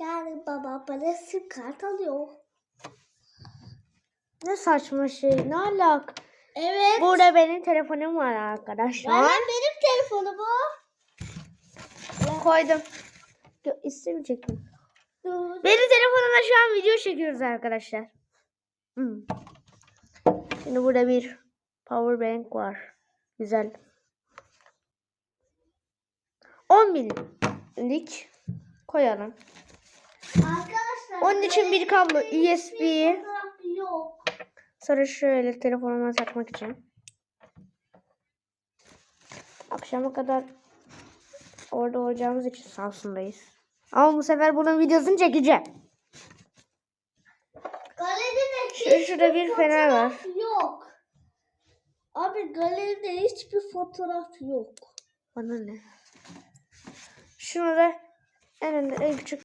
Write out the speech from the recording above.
Yani baba bana sim kart alıyor. Ne saçma şey. Ne alak? Evet. Burada benim telefonum var arkadaşlar. Bana benim telefonumu. Koydum. Yo, istemeyecek mi? Dur. Benim telefonumda şu an video çekiyoruz arkadaşlar. Hmm. Şimdi burada bir power bank var. Güzel. 10 binlik koyalım. Arkadaşlar. Onun için bir kablo USB. fotoğraf Yok. Sonra şöyle telefonuma takmak için. Akşama kadar orada olacağımız için Samsun'dayız. Ama bu sefer bunun videosunu çekeceğim. Galeride Şu- şurada bir fener var. Yok. Abi galeride hiçbir fotoğraf yok. Bana ne? Şunu da en önde en küçük